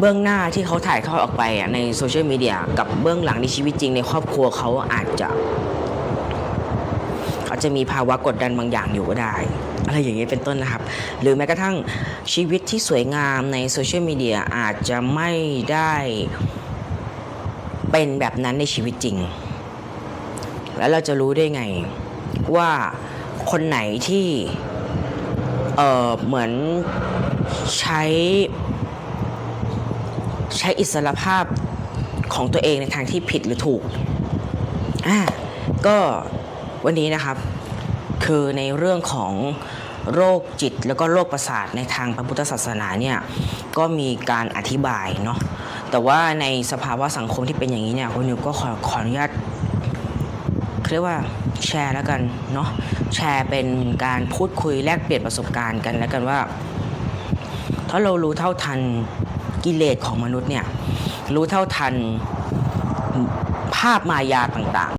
เบื้องหน้าที่เขาถ่ายทอดออกไปในโซเชียลมีเดียกับเบื้องหลังในชีวิตจริงในครอบครัวเขาอาจจะเขาจะมีภาวะกดดันบางอย่างอยู่ก็ได้ อะไรอย่างนี้เป็นต้นนะครับ หรือแม้กระทั่งชีวิตที่สวยงามในโซเชียลมีเดียอาจจะไม่ได้เป็นแบบนั้นในชีวิตจริง แล้วเราจะรู้ได้ไงว่าคนไหนที่เออเหมือนใช้ ใช้อิสรภาพของตัวเองในทางที่ผิดหรือถูกอ่าก็วันนี้นะครับ คือในเรื่องของโรคจิตแล้วก็โรคประสาทในทางพระพุทธศาสนาเนี่ยก็มีการอธิบายเนาะแต่ว่าในสภาวะสังคมที่เป็นอย่างนี้เนี่ยคุณนิวก็ขอขออนุญาตเรียกว่าแชร์แล้วกันเนาะแชร์เป็นการพูดคุยแลกเปลี่ยนประสบการณ์กันแล้วกันว่า ถ้าเรารู้เท่าทัน กิเลสของมนุษย์เนี่ยรู้เท่าทันภาพมายาต่างๆ